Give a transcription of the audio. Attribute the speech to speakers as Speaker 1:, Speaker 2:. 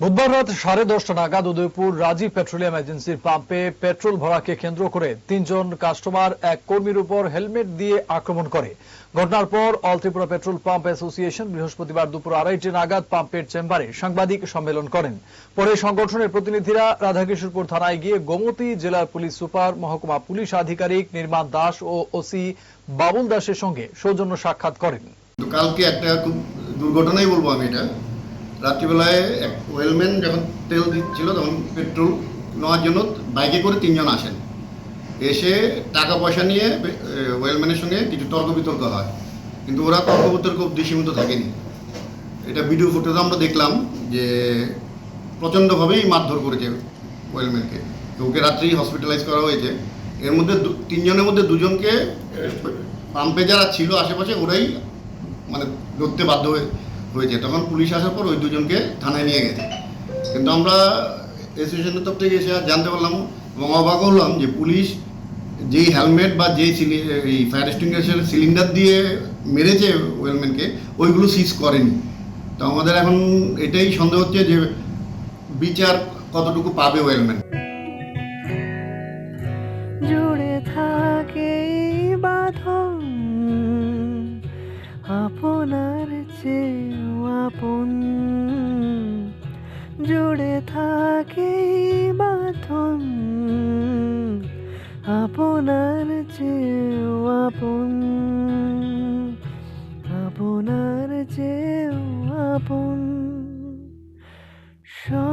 Speaker 1: বুধবার রাত সাড়ে দশটা নাগাদ উদয়পুর রাজীব পেট্রোলিয়াম এজেন্সির পাম্পে পেট্রোল ভরাকে কেন্দ্র করে তিনজন কাস্টমার এক কর্মীর উপর হেলমেট দিয়ে আক্রমণ করে। ঘটনার পর all Tripura petrol pump association বৃহস্পতিবার দুপুর আড়াইটে নাগাদ পাম্পের চেম্বারে সাংবাদিক সম্মেলন করেন। পরে সংগঠনের প্রতিনিধিরা রাধাকিশোরপুর থানায় গিয়ে গোমতী জেলার পুলিশ সুপার, মহকুমা পুলিশ আধিকারিক নির্মাণ দাস ও ওসি বাবুল দাসের সঙ্গে সৌজন্য সাক্ষাৎ করেন।
Speaker 2: কালকে একটা খুব দুর্ঘটনাই বলব আমি এটা। রাত্রিবেলায় এক ওয়েলম্যান যখন তেল দিচ্ছিল তখন পেট্রোল নেওয়ার জন্য বাইকে করে তিনজন আসেন। এসে টাকা পয়সা নিয়ে ওয়েলম্যানের সঙ্গে কিছু তর্ক বিতর্ক হয়। কিন্তু ওরা তর্ক বিতর্ক উদ্দেশ্যমতো থাকেনি। এটা ভিডিও ফুটেজ আমরা দেখলাম যে প্রচণ্ডভাবেই মারধর করেছে ওয়েলম্যানকে। ওকে রাত্রি হসপিটালাইজ করা হয়েছে। এর মধ্যে তিনজনের মধ্যে দুজনকে পাম্পে যারা ছিল আশেপাশে ওরাই মানে ধরতে বাধ্য হয়ে হয়েছে। তখন পুলিশ আসার পর ওই দুজনকে থানায় নিয়ে গেছে। কিন্তু আমরা অ্যাসোসিয়েশনের তরফ থেকে এসে জানতে পারলাম এবং অবাক হলাম যে পুলিশ যেই হেলমেট বা যেই এই ফায়ার এক্সটিংগুইশার সিলিন্ডার দিয়ে মেরেছে ওয়েলম্যানকে ওইগুলো সিজ করেনি। তো আমাদের এখন এটাই সন্দেহ হচ্ছে যে বিচার কতটুকু পাবে ওয়েলম্যান
Speaker 3: জুড়ে যে আপন। জুড়ে থাকে বাঁধন আপনার যে আপন। আপনার যে আপন। সব